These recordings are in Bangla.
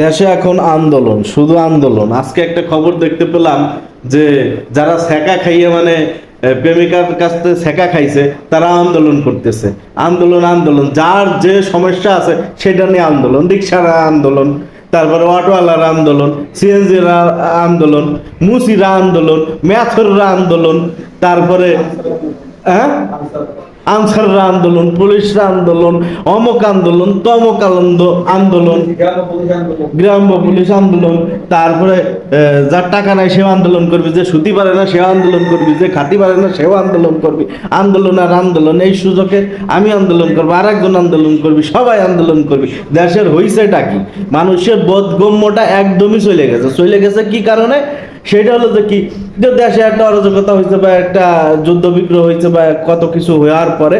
দেশে এখন আন্দোলন, শুধু আন্দোলন। আজকে একটা খবর দেখতে পেলাম যে যারা সেকা খাইয়ে মানে প্রেমিকার কাছ থেকে সেকা খাইছে, তারা আন্দোলন করতেছে। আন্দোলন আন্দোলন। যার যে সমস্যা আছে, সেটা নিয়ে আন্দোলন। রিক্সার আন্দোলন, তারপরে অটোওয়ালার আন্দোলন, সিএনজির আন্দোলন, মুসিরা আন্দোলন, ম্যাথররা আন্দোলন, তারপরে হ্যাঁ? আনসাররা আন্দোলন, পুলিশরা আন্দোলন, অমক আন্দোলন, তমক আন্দোলন, গ্রাম্য পুলিশ আন্দোলন, তারপরে যার টাকা নাই সেও আন্দোলন করবি, যে সুতি পারে না সেও আন্দোলন করবি, যে খাতি পারে না সেও আন্দোলন করবি। আন্দোলন আর আন্দোলন, এই সুযোগে আমি আন্দোলন করব আর একজন আন্দোলন করবি, সবাই আন্দোলন করবি। দেশের হইছেটা কি? মানুষের বোধগম্যটা একদমই চলে গেছে। চলে গেছে কি কারণে? সেটা হলো যে কি? দেশে একটা অরাজকতা হয়েছে বা একটা যুদ্ধ বিগ্রহ হয়েছে বা কত কিছু হওয়ার পরে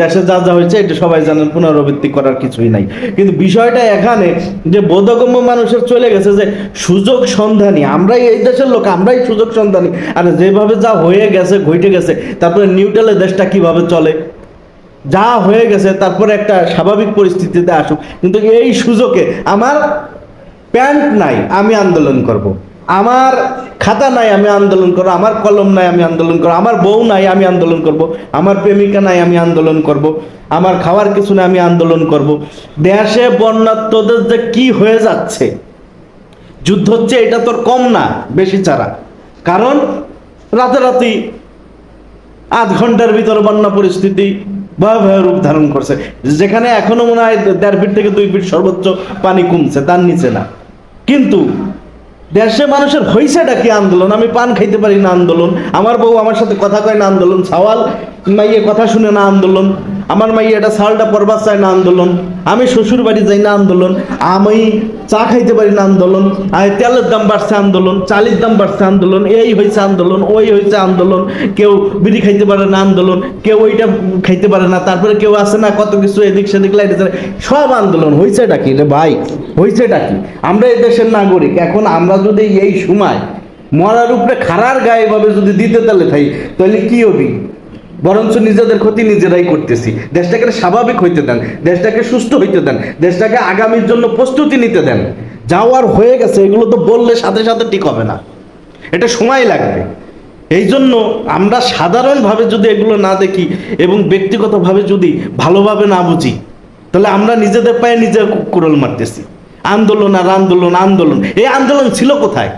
দেশে যা যা হয়েছে, এটা সবাই জানেন, পুনরাবৃত্তি করার কিছুই নাই। কিন্তু বিষয়টা এখানে যে বোধগম্য মানুষের চলে গেছে যে সুযোগ সন্ধানী, আমরাই এই দেশের লোক, আমরাই সুযোগ সন্ধানী। আর যেভাবে যা হয়ে গেছে, ঘটে গেছে, তারপরে নিউট্রালের দেশটা কীভাবে চলে? যা হয়ে গেছে, তারপরে একটা স্বাভাবিক পরিস্থিতিতে আসুক। কিন্তু এই সুযোগে আমার প্যান্ট নাই, আমি আন্দোলন করব। আমার খাতা নাই আমি আন্দোলন করব, আমার কলম নাই আমি আন্দোলন করব, আমার বউ নাই আমি আন্দোলন করব, আমার প্রেমিকা নাই আমি আন্দোলন করব, আমার খাওয়ার কিছু নাই আমি আন্দোলন করব। দেশে বন্যাত্মদের যে কি হয়ে যাচ্ছে? যুদ্ধ হচ্ছে, এটা তোর কম না, বেশি ছাড়া কারণ রাতারাতি আধ ঘণ্টার ভিতর বন্যা পরিস্থিতি ভয়াবহ রূপ ধারণ করছে। যেখানে এখনও মনে হয় দেড় ফিট থেকে দুই ফিট সর্বোচ্চ পানি কমছে, তার নিচে না। কিন্তু দেশে মানুষের হইছেটা ডাকি আন্দোলন? আমি পান খাইতে পারি না আন্দোলন। আমার বউ আমার সাথে কথা কয় না আন্দোলন। সাওয়াল মাইয়ে কথা শুনে না আন্দোলন। আমার মাইয়ে এটা সালটা পরবার চায় না আন্দোলন। আমি শ্বশুর বাড়ি যাই না আন্দোলন। আমি চা খাইতে পারি না আন্দোলন। তেলের দাম বাড়ছে আন্দোলন, চালের দাম বাড়ছে আন্দোলন, এই হয়েছে আন্দোলন, ওই হয়েছে আন্দোলন। কেউ বিড়ি খাইতে পারে না আন্দোলন, কেউ ওইটা খাইতে পারে না। তারপরে কেউ আসে না, কত কিছু এদিক সেদিক লাইটে সব আন্দোলন। হয়েছেটা কি রে ভাই? হয়েছেটা কি? আমরা এই দেশের নাগরিক, এখন আমরা যদি এই সময় মরার উপরে খারার গায়ে ভাবে যদি দিতে তাহলে থাই, তাহলে কি হবি? বরঞ্চ নিজেদের ক্ষতি নিজেরাই করতেছি। দেশটাকে স্বাভাবিক হইতে দেন, দেশটাকে সুস্থ হইতে দেন, দেশটাকে আগামীর জন্য প্রস্তুতি নিতে দেন। যাওয়ার হয়ে গেছে, এগুলো তো বললে সাথে সাথে ঠিক হবে না। এটা সময় লাগবে। এই জন্য আমরা সাধারণভাবে যদি এগুলো না দেখি এবং ব্যক্তিগতভাবে যদি ভালোভাবে না বুঝি, তাহলে আমরা নিজেদের পায়ে নিজের কুড়ল মারতেছি। আন্দোলন আর আন্দোলন আন্দোলন। এই আন্দোলন ছিল কোথায়?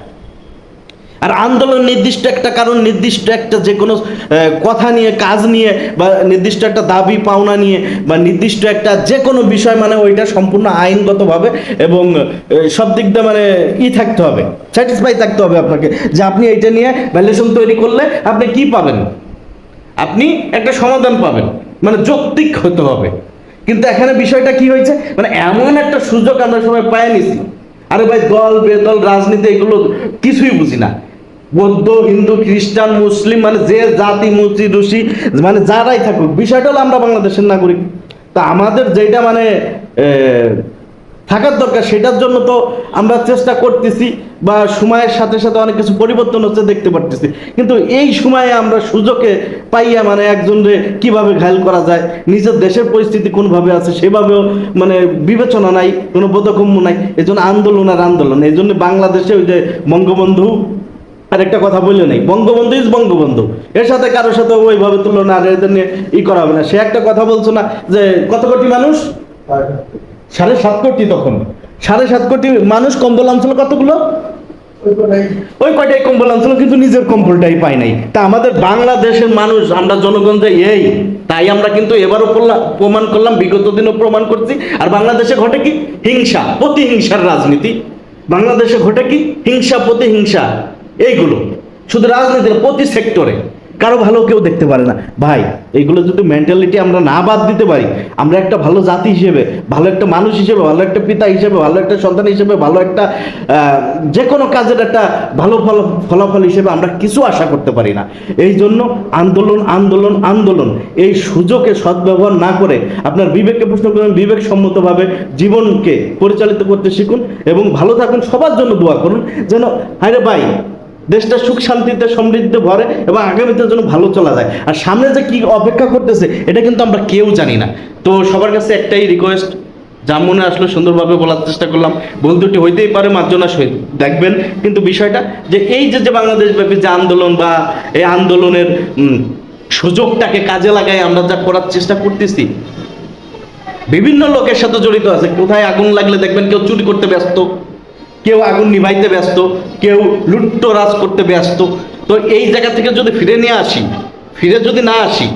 আর আন্দোলন নির্দিষ্ট একটা কারণ, নির্দিষ্ট একটা যে কোনো কথা নিয়ে, কাজ নিয়ে, বা নির্দিষ্ট একটা দাবি, পাওনা নিয়ে, বা নির্দিষ্ট একটা যে কোনো বিষয় মানে ওইটা সম্পূর্ণ আইনগতভাবে এবং সব দিক দিয়ে মানে ই থাকতে হবে স্যাটিসফাই থাকতে হবে আপনাকে যে আপনি এইটা নিয়ে ভ্যালুয়েশন তৈরি করলে আপনি কি পাবেন? আপনি একটা সমাধান পাবেন মানে যৌক্তিক হতে হবে। কিন্তু এখানে বিষয়টা কি হয়েছে? মানে এমন একটা সুযোগ আমরা সবাই পায়ে নিছি। আরে ভাই দল, বেদল, রাজনীতি এগুলো কিছুই বুঝি না। বৌদ্ধ, হিন্দু, খ্রিস্টান, মুসলিম মানে যে জাতি মুচি রুশি মানে যারাই থাকুক, বিষয়টা হলো আমরা বাংলাদেশের নাগরিক। তা আমাদের যেটা মানে থাকার দরকার, সেটার জন্য তো আমরা চেষ্টা করতেছি বা সময়ের সাথে সাথে অনেক কিছু পরিবর্তন হচ্ছে দেখতে পারতেছি। কিন্তু এই সময়ে আমরা সুযোগে পাইয়া মানে একজনরে কীভাবে ঘায়ল করা যায়, নিজের দেশের পরিস্থিতি কোনভাবে আছে সেভাবেও মানে বিবেচনা নাই, কোনো বোধগম্য নাই এই জন্য আন্দোলন আর আন্দোলন। এই জন্য বাংলাদেশে ওই যে বঙ্গবন্ধু আর একটা কথা বললে নাই বঙ্গবন্ধু ইজ বঙ্গবন্ধু। এর সাথে কারোর সাথে ওইভাবে তুলনা আর এদের নিয়ে ই করা হবে না। সে একটা কথা বলছো না যে কত কোটি মানুষ? সাড়ে সাত কোটি তখন। সাড়ে সাত কোটি মানুষ কম্বল অঞ্চল কতগুলো? ওই কয়টাই কম্বল অঞ্চল কিন্তু নিজের কম্বলটাই পাই নাই। তা আমাদের বাংলাদেশের মানুষ আমরা জনগণ যে এই তাই আমরা কিন্তু এবারও করলাম- প্রমাণ করলাম বিগত দিনও প্রমাণ করছি। আর বাংলাদেশে ঘটে কি? হিংসা প্রতিহিংসার রাজনীতি। বাংলাদেশে ঘটে কি? হিংসা প্রতিহিংসা। এইগুলো। শুধু রাজনীতির প্রতি সেক্টরে কারও ভালো কেউ দেখতে পারে না। ভাই, এইগুলো যদি মেন্টালিটি আমরা না বাদ দিতে পারি, আমরা একটা ভালো জাতি হিসেবে, ভালো একটা মানুষ হিসেবে, ভালো একটা পিতা হিসেবে, ভালো একটা সন্তান হিসেবে, ভালো একটা যে কোনো কাজের একটা ভালো ফল, ফলাফল হিসেবে আমরা কিছু আশা করতে পারি না। এই জন্য আন্দোলন আন্দোলন আন্দোলন, এই সুযোগে সদ্ব্যবহার না করে আপনার বিবেককে প্রশ্ন করুন, বিবেকসম্মতভাবে জীবনকে পরিচালিত করতে শিখুন এবং ভালো থাকুন, সবার জন্য দোয়া করুন, যেন হায় রে ভাই দেশটা সুখ, শান্তিতে সমৃদ্ধ ভরে এবং আগামীতে যেন ভালো চলা যায়। আর সামনে যে কি অপেক্ষা করতেছে, এটা কিন্তু আমরা কেউ জানি না। তো সবার কাছে একটাই রিকোয়েস্ট যা মনে আসলো সুন্দরভাবে বলার চেষ্টা করলাম। দুটি হইতেই পারে, মার্জনা সহিত দেখবেন। কিন্তু বিষয়টা যে এই যে যে বাংলাদেশ ব্যাপী যে আন্দোলন বা এই আন্দোলনের সুযোগটাকে কাজে লাগাই আমরা যা করার চেষ্টা করতেছি, বিভিন্ন লোকের সাথে জড়িত আছে। কোথায় আগুন লাগলে দেখবেন কেউ চুরি করতে ব্যস্ত। কেউ আগুন নিভাইতে ব্যস্ত, কেউ লুট্টরাজ করতে ব্যস্ত। তো এই জায়গা থেকে যদি ফিরে নিয়ে আসি, ফিরে যদি না আসি,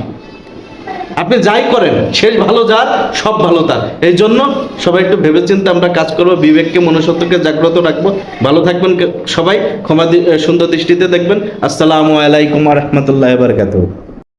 আপনি যাই করেন, শেষ ভালো যার, সব ভালো তার। এই জন্য সবাই একটু ভেবেচিন্তে আমরা কাজ করব, বিবেককে, মনুষ্যত্বকে জাগ্রত রাখব। ভালো থাকবেন সবাই, ক্ষমা সুন্দর দৃষ্টিতে দেখবেন। আসসালামু আলাইকুম রহমতুল্লাহ বারকাতুহ।